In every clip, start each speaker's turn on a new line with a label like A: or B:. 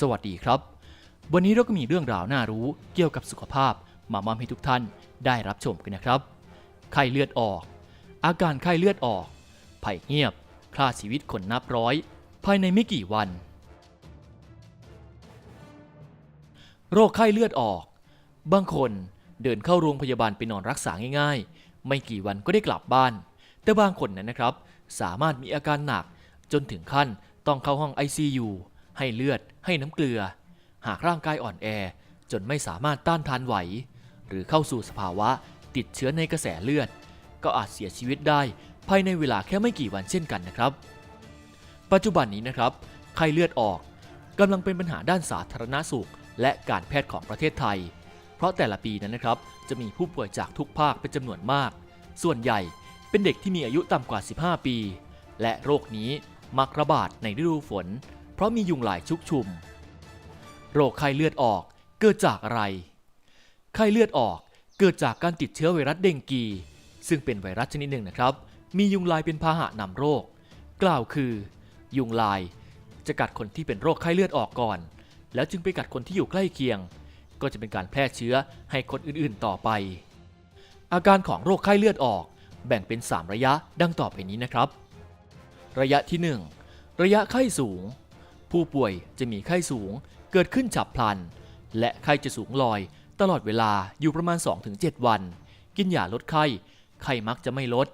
A: สวัสดีครับ วันนี้เราก็มีเรื่องราวน่ารู้เกี่ยวกับสุขภาพมามอบให้ทุกท่านได้รับชมกันนะครับ ไข้เลือดออก อาการไข้เลือดออกภัยเงียบฆ่าชีวิตคนนับร้อย ภายในไม่กี่วัน โรคไข้เลือดออก บางคนเดินเข้าโรงพยาบาลไปนอนรักษาง่ายๆ ไม่กี่วันก็ได้กลับบ้าน แต่บางคนนั้นนะครับ สามารถมีอาการหนักจนถึงขั้นต้องเข้าห้อง ICU ให้เลือด ให้น้ำเกลือ หากร่างกายอ่อนแอจนไม่สามารถต้านทานไหว หรือเข้าสู่สภาวะติดเชื้อในกระแสเลือด ก็อาจเสียชีวิตได้ภายในเวลาแค่ไม่กี่วันเช่นกันนะครับ ปัจจุบันนี้นะครับ ไข้เลือดออกกำลังเป็นปัญหาด้านสาธารณสุข และการแพทย์ของประเทศไทย เพราะแต่ละปีนั้นนะครับ จะมีผู้ป่วยจากทุกภาคเป็นจำนวนมาก ส่วนใหญ่เป็นเด็กที่มีอายุต่ำกว่า 15 ปี และโรคนี้มักระบาดในฤดูฝน เพราะมียุงลายชุกชุม โรคไข้เลือดออกเกิดจากอะไร ไข้เลือดออกเกิดจากการติดเชื้อไวรัสเดงกี ซึ่งเป็นไวรัสชนิดหนึ่งนะครับ มียุงลายเป็นพาหะนำโรค กล่าวคือ ยุงลายจะกัดคนที่เป็นโรคไข้เลือดออกก่อน แล้วจึงไปกัดคนที่อยู่ใกล้เคียง ก็จะเป็นการแพร่เชื้อให้คนอื่นๆต่อไป อาการของโรคไข้เลือดออกแบ่งเป็น 3 ระยะดังต่อไปนี้นะครับ ระยะที่ 1 ระยะไข้สูง ผู้ป่วยจะมีไข้สูงเกิดขึ้นฉับพลัน และไข้จะสูงลอย ตลอดเวลาอยู่ประมาณ 2-7 วัน กินยาลดไข้ ไข้มักจะไม่ลด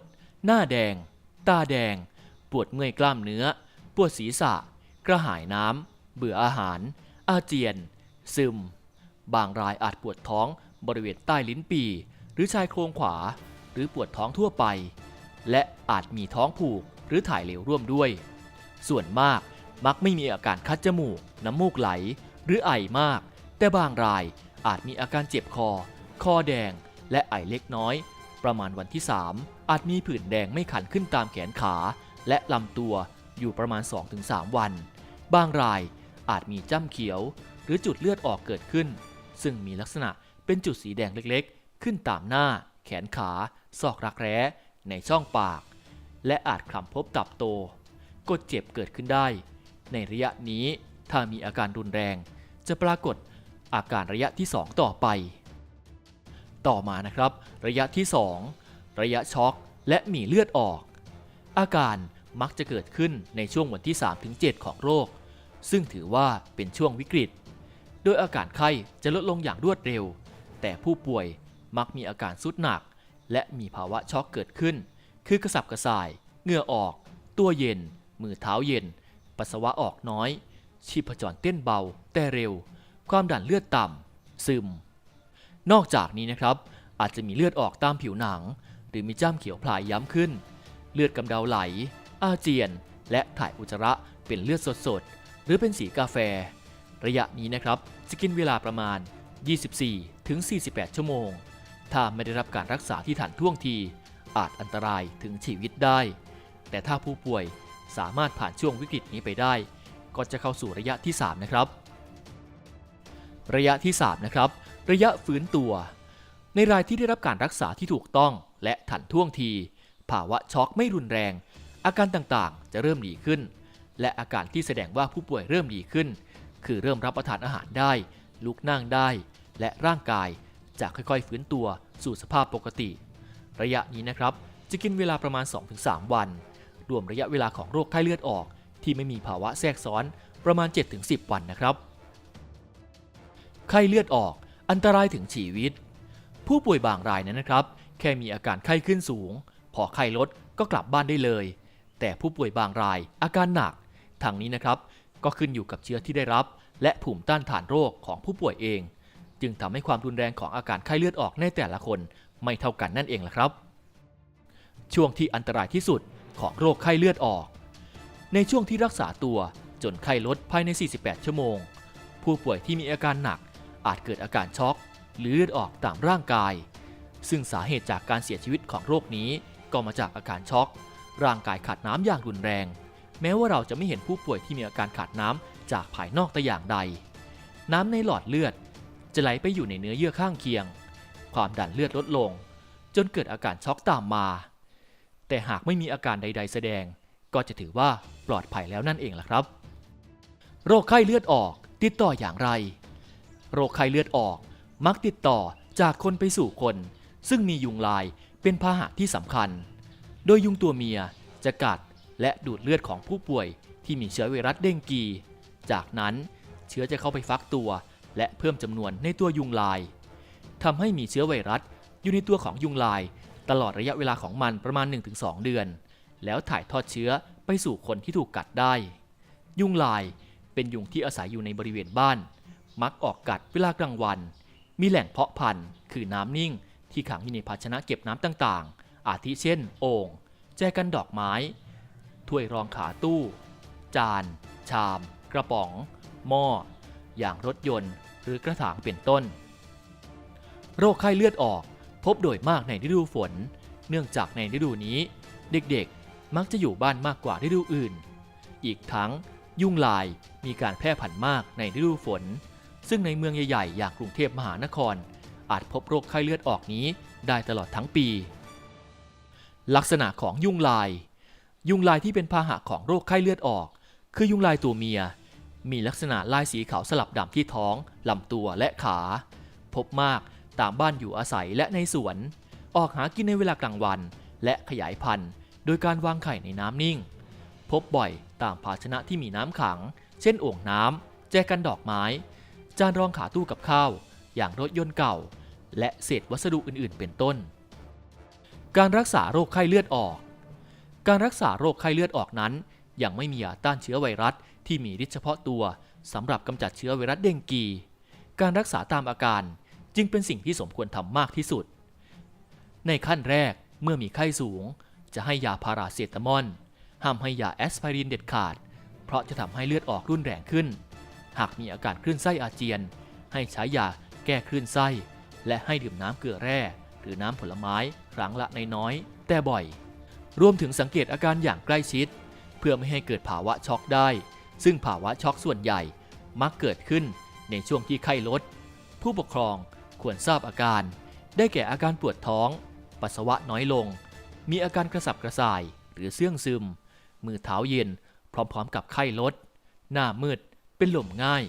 A: หน้าแดง ตาแดง ปวดเมื่อยกล้ามเนื้อ ปวดศีรษะ กระหายน้ำ เบื่ออาหาร อาเจียน ซึม บางรายอาจปวดท้องบริเวณใต้ลิ้นปี หรือชายโครงขวา หรือปวดท้องทั่วไป และอาจมีท้องผูกหรือถ่ายเหลวร่วมด้วย ส่วนมาก มักไม่มีอาการคัดจมูก น้ำมูกไหล หรือไอมาก แต่บางรายอาจมีอาการเจ็บคอ คอแดง และไอเล็กน้อย ประมาณวันที่ 3 อาจมีผื่นแดงไม่ขันขึ้นตามแขนขา และลำตัวอยู่ประมาณ 2-3 วัน บางรายอาจมีจ้ำเขียว หรือจุดเลือดออกเกิดขึ้น ซึ่งมีลักษณะเป็นจุดสีแดงเล็กๆ ขึ้นตามหน้า แขนขา ซอกรักแร้ในช่องปาก และอาจคลำพบตับโตกดเจ็บเกิดขึ้นได้ ในระยะนี้ถ้ามีอาการรุนแรง จะปรากฏอาการระยะที่ 2 ต่อไป ต่อมานะครับ ระยะที่ 2 ระยะช็อกและมีเลือดออก อาการมักจะเกิดขึ้นในช่วงวันที่ 3-7 ของโรค ซึ่งถือว่าเป็นช่วงวิกฤต โดยอาการไข้จะลดลงอย่างรวดเร็ว แต่ผู้ป่วยมักมีอาการสุดหนัก และมีภาวะช็อกเกิดขึ้น คือกระสับกระส่าย เหงื่อออก ตัวเย็น มือเท้าเย็น ปัสสาวะออกน้อย ชีพจรเต้นเบา แต่เร็ว ความดันเลือดต่ำ ซึม นอกจากนี้นะครับ อาจจะมีเลือดออกตามผิวหนัง หรือมีจ้ำเขียวพลายย้ำขึ้น เลือดกำเดาไหล อาเจียน และถ่ายอุจจาระเป็นเลือดสดๆ หรือเป็นสีกาแฟ ระยะนี้นะครับ จะกินเวลาประมาณ 24 ถึง 48 ชั่วโมง ถ้าไม่ได้รับการรักษาที่ทันท่วงทีอาจอันตรายถึงชีวิตได้ แต่ถ้าผู้ป่วย สามารถผ่านช่วงวิกฤตนี้ไปได้ ก็จะเข้าสู่ระยะที่ 3 นะครับ ระยะที่ 3 นะครับ ระยะฟื้นตัว ในรายที่ได้รับการรักษาที่ถูกต้องและทันท่วงที ภาวะช็อกไม่รุนแรง อาการต่างๆ จะเริ่มดีขึ้น และอาการที่แสดงว่าผู้ป่วยเริ่มดีขึ้น คือเริ่มรับประทานอาหารได้ ลุกนั่งได้ และร่างกายจะค่อยๆ ฟื้นตัวสู่สภาพปกติ ระยะนี้นะครับ จะกินเวลาประมาณ 2-3 วัน รวมระยะเวลาของโรคไข้เลือดออก ที่ไม่มีภาวะแทรกซ้อนประมาณ 7-10 วันนะครับ ไข้เลือดออก อันตรายถึงชีวิต ผู้ป่วยบางรายนั้นนะครับ แค่มีอาการไข้ขึ้นสูง พอไข้ลดก็กลับบ้านได้เลย แต่ผู้ป่วยบางรายอาการหนักทางนี้นะครับ ก็ขึ้นอยู่กับเชื้อที่ได้รับ และภูมิต้านทานโรคของผู้ป่วยเอง จึงทำให้ความรุนแรงของอาการไข้เลือดออกในแต่ละคนไม่เท่ากันนั่นเองละครับ ช่วงที่อันตรายที่สุด ของโรคไข้เลือดออก ในช่วงที่รักษาตัวจนไข้ลดภายใน 48 ชั่วโมง ผู้ป่วยที่มีอาการหนักอาจเกิดอาการช็อก หรือเลือดออกตามร่างกาย ซึ่งสาเหตุจากการเสียชีวิตของโรคนี้ก็มาจากอาการช็อก ร่างกายขาดน้ำอย่างรุนแรง แม้ว่าเราจะไม่เห็นผู้ป่วยที่มีอาการขาดน้ำจากภายนอกแต่อย่างใด น้ำในหลอดเลือด จะไหลไปอยู่ในเนื้อเยื่อข้างเคียง ความดันเลือดลดลง จนเกิดอาการช็อกตามมา แต่หากไม่มีอาการใด ๆ แสดง ก็จะถือว่าปลอดภัยแล้วนั่นเองล่ะครับ โรคไข้เลือดออกติดต่ออย่างไร โรคไข้เลือดออก มักติดต่อจากคนไปสู่คน ซึ่งมียุงลายเป็นพาหะที่สำคัญ โดยยุงตัวเมียจะกัดและดูดเลือดของผู้ป่วยที่มีเชื้อไวรัสเดงกี จากนั้นเชื้อจะเข้าไปฟักตัว และเพิ่มจำนวนในตัวยุงลายทำให้มีเชื้อไวรัสอยู่ในตัวของยุงลาย ตลอดระยะเวลาของมันประมาณ 1-2 เดือน แล้วถ่ายทอดเชื้อไปสู่คนที่ถูกกัดได้ ยุงลายเป็นยุงที่อาศัยอยู่ในบริเวณบ้าน มักออกกัดเวลากลางวัน มีแหล่งเพาะพันธุ์ คือน้ำนิ่ง ที่ขังอยู่ในภาชนะเก็บน้ำต่างๆ อาทิเช่น โอ่งแจกันดอกไม้ ถ้วยรองขาตู้ จาน ชาม กระป๋อง หม้อ อย่างรถยนต์ หรือกระถางเป็นต้น โรคไข้เลือดออก พบโดยมากในฤดูฝน เนื่องจากในฤดูนี้ เด็กๆ มักจะอยู่บ้านมากกว่าฤดูอื่น อีกทั้ง ยุงลายมีการแพร่พันธุ์มากในฤดูฝน ซึ่งในเมืองใหญ่ๆ อย่างกรุงเทพมหานคร อาจพบโรคไข้เลือดออกนี้ได้ตลอดทั้งปี ลักษณะของยุงลาย ยุงลายที่เป็นพาหะของโรคไข้เลือดออก คือยุงลายตัวเมีย มีลักษณะลายสีขาวสลับดำที่ท้องลำตัวและขา พบมาก ตามบ้านอยู่อาศัยและในสวน ออกหากินในเวลากลางวัน และขยายพันธุ์ โดยการวางไข่ในน้ำนิ่ง พบบ่อยตามภาชนะที่มีน้ำขัง เช่นโอ่งน้ำแจกันดอกไม้ จานรองขาตู้กับข้าว อย่างรถยนต์เก่า และเศษวัสดุอื่นๆ เป็นต้น การรักษาโรคไข้เลือดออก การรักษาโรคไข้เลือดออกนั้น ยังไม่มียาต้านเชื้อไวรัสที่มีฤทธิ์เฉพาะตัวสำหรับกำจัดเชื้อไวรัสเดงกี การรักษาตามอาการ จึงเป็นสิ่งที่สมควรทำมากที่สุด ในขั้นแรกเมื่อมีไข้สูง จะให้ยาพาราเซตามอลห้ามให้ยาแอสไพรินเด็ดขาด เพราะจะทำให้เลือดออกรุนแรงขึ้น หากมีอาการคลื่นไส้อาเจียน ให้ใช้ยาแก้คลื่นไส้ และให้ดื่มน้ำเกลือแร่ หรือน้ำผลไม้ครั้งละนน้อยๆแต่บ่อย รวมถึงสังเกตอาการอย่างใกล้ชิด เพื่อไม่ให้เกิดภาวะช็อกได้ ซึ่งภาวะช็อกส่วนใหญ่มักเกิดขึ้นในช่วงที่ไข้ลด ผู้ปกครอง ควรทราบอาการ ได้แก่อาการปวดท้อง ปัสสาวะน้อยลง มีอาการกระสับกระส่าย หรือเสื่องซึม มือเท้าเย็น พร้อมๆ กับไข้ลด หน้ามืด เป็นลมง่าย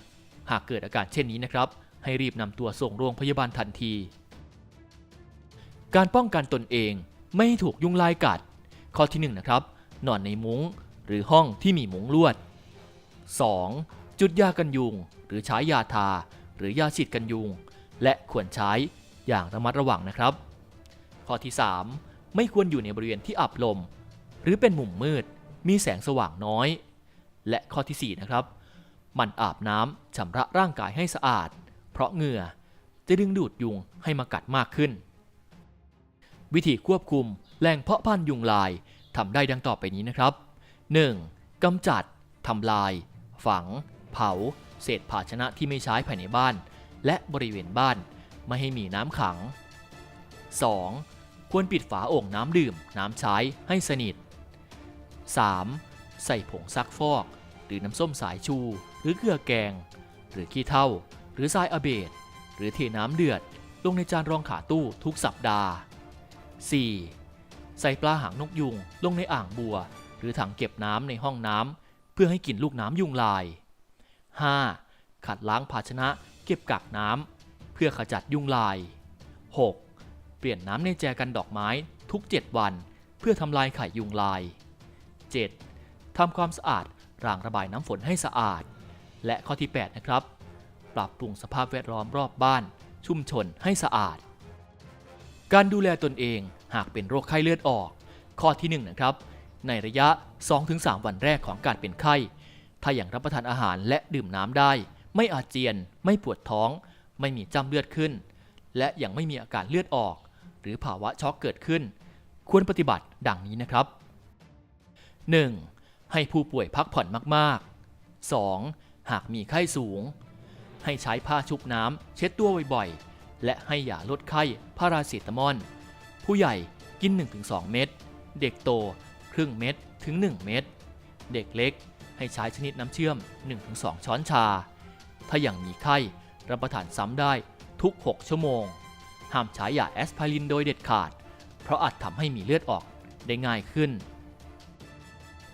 A: หากเกิดอาการเช่นนี้นะครับ ให้รีบนำตัวส่งโรงพยาบาลทันที การป้องกันตนเองไม่ให้ถูกยุงลายกัด ข้อที่1นะครับ นอนในมุง้ง หรือห้องที่มีมุ้งลวด 2. จุดยากันยุง หรือใช้ยาทา หรือยาฉีดกันยุง และควรใช้อย่างระมัดระวังนะครับ ข้อที่ 3 ไม่ควรอยู่ในบริเวณที่อับลม หรือเป็นมุมมืด มีแสงสว่างน้อย และข้อทีสี่ 4 นะครับ มันอาบน้ำชำระร่างกายให้สะอาด เพราะเหงื่อจะดึงดูดยุงให้มากัดมากขึ้น วิธีควบคุมแหล่งเพาะพันธุ์ยุงลายทำได้ดังต่อไปนี้นะครับ 1. กำจัดทำลาย ฝัง เผา เศษภาชนะที่ไม่ใช้ภายในบ้าน และบริเวณบ้านไม่ให้มีน้ำขัง 2. ควรปิดฝาโอ่งน้ำดื่ม น้ำใช้ให้สนิท 3. ใส่ผงซักฟอก หรือน้ำส้มสายชู หรือเกลือแกง หรือขี้เถ้า หรือทรายอเบดหรือเทน้ำเดือด ลงในจานรองขาตู้ทุกสัปดาห์ 4. ใส่ปลาหางนกยุง ลงในอ่างบัว หรือถังเก็บน้ำในห้องน้ำเพื่อให้กลิ่นลูกน้ำยุงลาย 5. ขัดล้างภาชนะ เก็บกักน้ำเพื่อขจัดยุงลาย 6. เปลี่ยนน้ำในแจกันดอกไม้ทุก 7 วัน เพื่อทำลายไข่ยุงลาย 7. ทำความสะอาดรางระบายน้ำฝนให้สะอาด และข้อที่ 8 นะครับ ปรับปรุงสภาพแวดล้อมรอบบ้าน ชุมชนให้สะอาด การดูแลตนเองหากเป็นโรคไข้เลือดออก ข้อที่1นะครับ ในระยะ 2-3 วันแรกของการเป็นไข้ ถ้าอย่างรับประทานอาหารและดื่มน้ำได้ ไม่อาเจียน ไม่ปวดท้อง ไม่มีจ้ำเลือดขึ้น และยังไม่มีอาการเลือดออก หรือภาวะช็อกเกิดขึ้น ควรปฏิบัติดังนี้นะครับ 1. ให้ผู้ป่วยพักผ่อนมากๆ 2. หากมีไข้สูง ให้ใช้ผ้าชุบน้ำเช็ดตัวบ่อยๆ และให้ยาลดไข้พาราเซตามอล ผู้ใหญ่กิน 1-2 เม็ด เด็กโตครึ่งเม็ดถึง 1 เม็ด เด็กเล็กให้ใช้ชนิดน้ำเชื่อม 1-2 ช้อนชา ถ้าอย่างมีไข้ รับประทานซ้ำได้ทุก 6 ชั่วโมง ห้ามใช้ยาแอสไพรินโดยเด็ดขาด เพราะอาจทำให้มีเลือดออกได้ง่ายขึ้น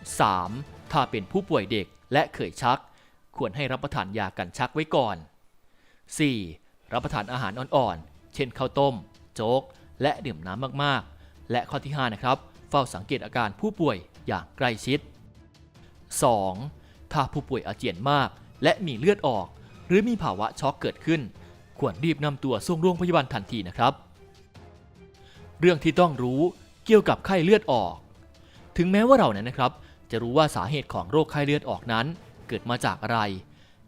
A: 3. ถ้าเป็นผู้ป่วยเด็กและเคยชัก ควรให้รับประทานยากันชักไว้ก่อน 4. รับประทานอาหารอ่อนๆ เช่นข้าวต้ม โจ๊ก และดื่มน้ำมากๆ และข้อที่ 5 นะครับ เฝ้าสังเกตอาการผู้ป่วยอย่างใกล้ชิด 2. ถ้าผู้ป่วยอาเจียนมากและมีเลือดออก หรือมีภาวะช็อกเกิดขึ้น ควรรีบนำตัวส่งโรงพยาบาลทันทีนะครับ เรื่องที่ต้องรู้เกี่ยวกับไข้เลือดออก ถึงแม้ว่าเรานั้นนะครับ จะรู้ว่าสาเหตุของโรคไข้เลือดออกนั้น เกิดมาจากอะไร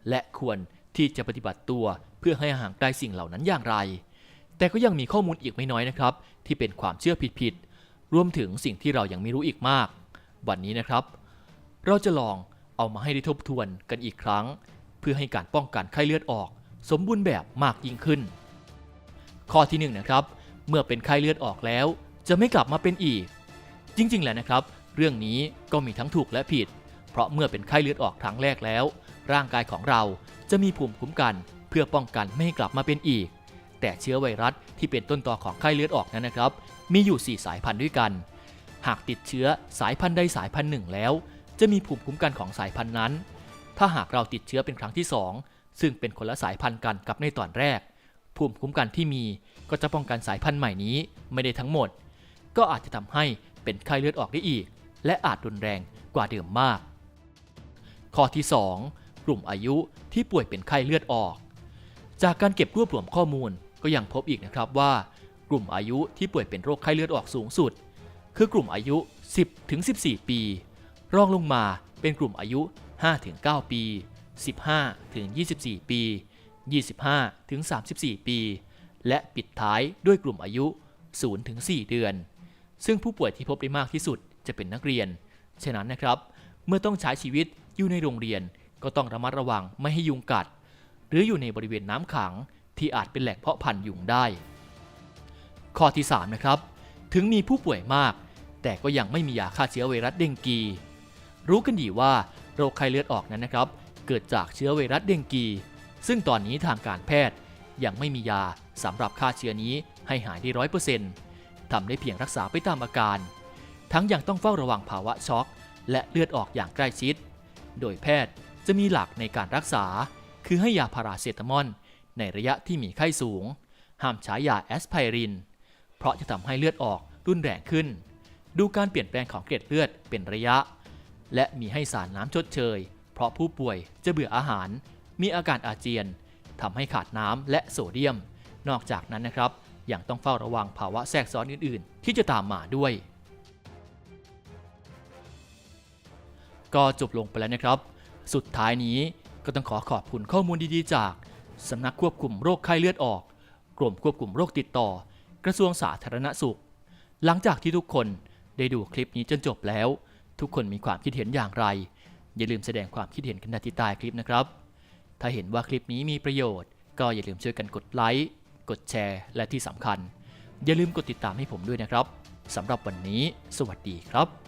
A: และควรที่จะปฏิบัติตัวเพื่อให้ห่างไกลสิ่งเหล่านั้นอย่างไร แต่ก็ยังมีข้อมูลอีกไม่น้อยนะครับ ที่เป็นความเชื่อผิดๆรวมถึงสิ่งที่เรายังไม่รู้อีกมาก วันนี้นะครับ เราจะลองเอามาให้ได้ทบทวนกันอีกครั้ง เพื่อให้การป้องกันไข้เลือดออก สมบูรณ์แบบมากยิ่งขึ้น ข้อที่หนึ่งนะครับ เมื่อเป็นไข้เลือดออกแล้ว จะไม่กลับมาเป็นอีก จริงๆ แล้วนะครับ เรื่องนี้ก็มีทั้งถูกและผิด เพราะเมื่อเป็นไข้เลือดออกครั้งแรกแล้ว ร่างกายของเราจะมีภูมิคุ้มกัน เพื่อป้องกันไม่ให้กลับมาเป็นอีก แต่เชื้อไวรัสที่เป็นต้นตอของไข้เลือดออกนั้นนะครับ มีอยู่ 4 สายพันธุ์ด้วยกัน หากติดเชื้อสายพันธุ์ใดสายพันธุ์หนึ่งแล้ว จะมีภูมิคุ้มกันของสายพันธุ์นั้น ถ้าหากเราติดเชื้อเป็นครั้งที่ 2 ซึ่งเป็นคนละสายพันธุ์กันกับในตอนแรก ภูมิคุ้มกันที่มีก็จะป้องกันสายพันธุ์ใหม่นี้ไม่ได้ทั้งหมด ก็อาจจะทำให้เป็นไข้เลือดออกได้อีก และอาจรุนแรงกว่าเดิมมาก ข้อที่ 2 กลุ่มอายุที่ป่วยเป็นไข้เลือดออก จากการเก็บรวบรวมข้อมูลก็ยังพบอีกนะครับว่า กลุ่มอายุที่ป่วยเป็นโรคไข้เลือดออกสูงสุด คือกลุ่มอายุ 10ถึง14 ปี รองลงมาเป็นกลุ่มอายุ 5ถึง9ปี 15ถึง24 ปี 25ถึง34 ปี และปิดท้ายด้วยกลุ่มอายุ0ถึง4เดือน ซึ่งผู้ป่วยที่พบได้มากที่สุดจะเป็นนักเรียน ฉะนั้นนะครับ เมื่อต้องใช้ชีวิตอยู่ในโรงเรียนก็ต้องระมัดระวังไม่ให้ยุงกัด หรืออยู่ในบริเวณน้ำขังที่อาจเป็นแหล่งเพาะพันธุ์ยุงได้ ข้อที่ 3 นะครับ ถึงมีผู้ป่วยมาก แต่ก็ยังไม่มียาฆ่าเชื้อไวรัสเดงกี รู้กันดีว่า โรคไข้เลือดออกนั้นนะครับ เกิดจากเชื้อไวรัสเดงกี ซึ่งตอนนี้ทางการแพทย์ยังไม่มียาสำหรับฆ่าเชื้อนี้ให้หายได้ร้อยเปอร์เซ็นต์ทำได้เพียงรักษาไปตามอาการ ทั้งยังต้องเฝ้าระวังภาวะช็อก และเลือดออกอย่างใกล้ชิด โดยแพทย์จะมีหลักในการรักษา คือให้ยาพาราเซตามอลในระยะที่มีไข้สูง ห้ามใช้ยาแอสไพริน เพราะจะทำให้เลือดออกรุนแรงขึ้น ดูการเปลี่ยนแปลงของเกล็ดเลือดเป็นระยะ และมีให้สารน้ำชดเชย เพราะผู้ป่วยจะเบื่ออาหาร มีอาการอาเจียนทำให้ขาดน้ำและโซเดียม นอกจากนั้นนะครับ ยังต้องเฝ้าระวังภาวะแทรกซ้อนอื่น ๆ ที่จะตามมาด้วย ก็จบลงไปแล้วนะครับ สุดท้ายนี้ก็ต้องขอขอบคุณข้อมูลดีๆ จากสำนักควบคุมโรคไข้เลือดออก กรมควบคุมโรคติดต่อ กระทรวงสาธารณสุข หลังจากที่ทุกคนได้ดูคลิปนี้จนจบแล้ว ทุกคนมีความคิดเห็นอย่างไร อย่าลืมแสดงความคิดเห็นกันที่ใต้คลิปนะครับ ถ้าเห็นว่าคลิปนี้มีประโยชน์ ก็อย่าลืมช่วยกันกดไลค์ กดแชร์ และที่สำคัญ อย่าลืมกดติดตามให้ผมด้วยนะครับสำหรับวันนี้ สวัสดีครับ